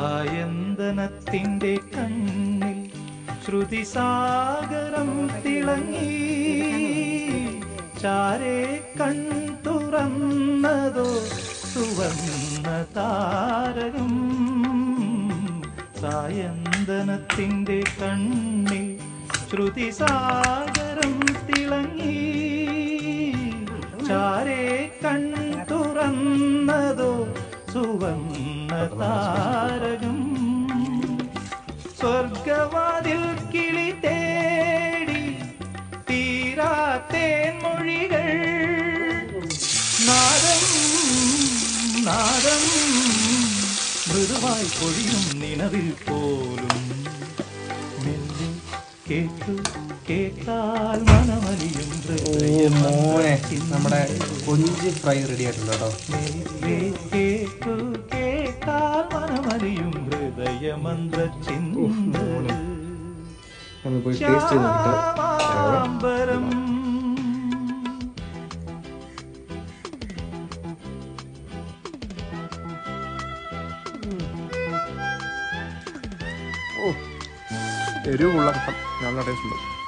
സായന്തനത്തിന്റെ കണ്ണിൽ ശ്രുതിസാഗരം തിളങ്ങി. ചാരേ കൺ തുറന്നതോ സുവർണ താരകം. സായന്തനത്തിന്റെ കണ്ണിൽ ശ്രുതിസാഗരം തിളങ്ങി. ചാരേ കൺ തുറന്നതോ സുവർണ താരകം സ്വർഗവാതിൽ കിളി തേടി തീരാത്തേൻ മൊഴികൾ. നാദം നാദം മൃദുവായി പൊഴിയും നിലവിൽ പോലും. മെല്ലെ കേട്ടു കേട്ടാൽ മനമലിയും നമ്മുടെ കൊഞ്ച് ഫ്രൈ റെഡി ആയിട്ടുണ്ട് ഹൃദയമന്ത്ര ചിന്ത നമ്മൾ പോയി ടേസ്റ്റ് ചെയ്ത് നോക്കട്ടെ. ശ്യാമാംബരം എരിവുള്ള കട്ടം നല്ല ടേസ്റ്റ് ഉണ്ട്.